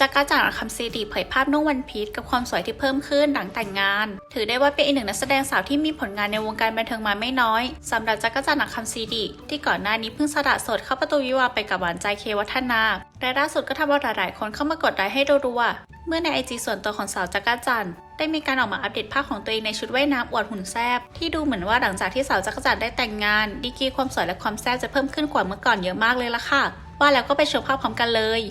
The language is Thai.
จากการจากคำซีดีเผยภาพนุ่งวันพีชกับความสวยที่เพิ่มขึ้นหลังแต่งงาน ถือได้ว่าเป็นอีกหนึ่งนักแสดงสาวที่มีผลงานในวงการบันเทิงมาไม่น้อยสำหรับจักรจันคำซีดี ที่ก่อนหน้านี้เพิ่งสละสดเข้าประตูวิวาไปกับหวานใจเควัฒนาและล่าสุดก็ทำเอาหลายๆคนเข้ามากดไลค์ให้รัวๆเมื่อในไอจีส่วนตัวของสาวจักรจันได้มีการออกมาอัปเดตภาพของตัวเองในชุดว่ายน้ำอวดหุ่นแซบที่ดูเหมือนว่าหลังจากที่สาวจักรจันได้แต่งงาน ดีกีความสวยและความแซบจะเพิ่มขึ้นกว่าเมื่อก่อนเยอะมากเลยล่ะค่ะ ว่าแล้วก็ไปชมภาพพร้อมกันเลย